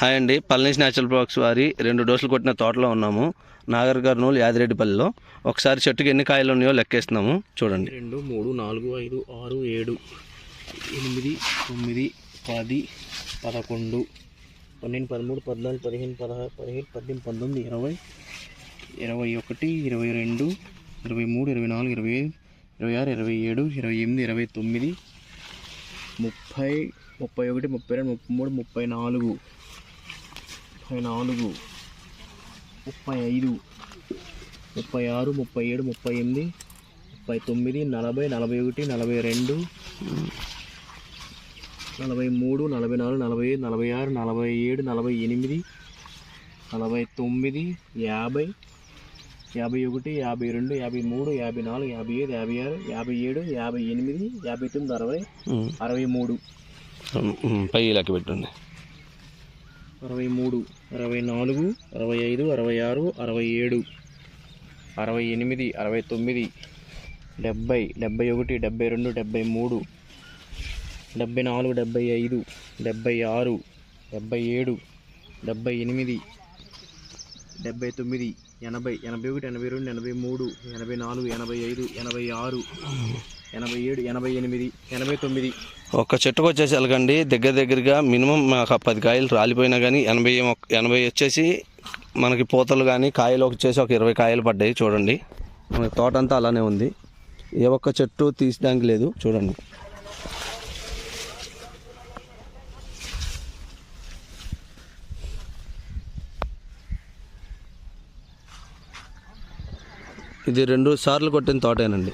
Hi అండి. పళనిస్ natural box వారి రెండు డోసులు కొట్టిన తోటలో ఉన్నాము. నాగర్ కర్నూలు యాదిరెడ్డిపల్లిలో. ఒకసారి చెట్టుకి ఎన్ని కాయలు ఉన్నాయో లెక్కేస్తున్నాము. చూడండి. రెండు మూడు నాలుగు ఐదు ఆరు ఏడు ఎనిమిది తొమ్మిది పది పదకొండు పన్నెండు పదమూడు పద్నాలుగు పదిహేను పదహారు పదిహేడు పద్దెనిమిది పంతొమ్మిది ఇరవై ఇరవై ఒకటి ఇరవై రెండు ఇరవై మూడు ఇరవై నాలుగు ఇరవై ఐదు ఇరవై ఆరు ఇరవై ఏడు ఇరవై ఎనిమిది ఇరవై తొమ్మిది ముప్పై ముప్పై ఒకటి ముప్పై రెండు ముప్పై మూడు ముప్పై నాలుగు ముప్పై నాలుగు ముప్పై ఐదు ముప్పై ఆరు ముప్పై ఏడు ముప్పై ఎనిమిది ముప్పై తొమ్మిది నలభై నలభై ఒకటి నలభై రెండు నలభై మూడు నలభై నాలుగు నలభై ఐదు నలభై ఆరు నలభై ఏడు నలభై ఎనిమిది నలభై తొమ్మిది యాభై యాభై ఒకటి యాభై రెండు యాభై మూడు యాభై నాలుగు యాభై ఐదు యాభై ఆరు యాభై ఏడు యాభై ఎనిమిది యాభై తొమ్మిది అరవై అరవై మూడు. పై లెక్క పెట్టండి. అరవై మూడు అరవై నాలుగు అరవై ఐదు అరవై ఆరు అరవై ఏడు అరవై ఎనిమిది అరవై తొమ్మిది డెబ్బై డెబ్బై ఒకటి డెబ్బై రెండు డెబ్బై మూడు డెబ్బై నాలుగు డెబ్బై ఐదు డెబ్బై ఆరు డెబ్బై ఏడు డెబ్బై ఎనిమిది డెబ్బై తొమ్మిది ఎనభై ఎనభై ఒకటి ఎనభై రెండు ఎనభై మూడు ఎనభై నాలుగు ఎనభై ఐదు ఎనభై ఆరు ఎనభై ఏడు ఎనభై ఎనిమిది ఎనభై తొమ్మిది. ఒక్క చెట్టుకు వచ్చేసి వెళ్ళకండి. దగ్గర దగ్గరగా మినిమం మాకు పది కాయలు రాలిపోయినా కానీ ఎనభై ఎనభై వచ్చేసి మనకి పూతలు కానీ కాయలు వచ్చేసి ఒక ఇరవై కాయలు పడ్డాయి చూడండి. మనకి తోట అంతా అలానే ఉంది. ఏ ఒక్క చెట్టు తీసడానికి లేదు. చూడండి. ఇది రెండు సార్లు కొట్టిన తోటేనండి.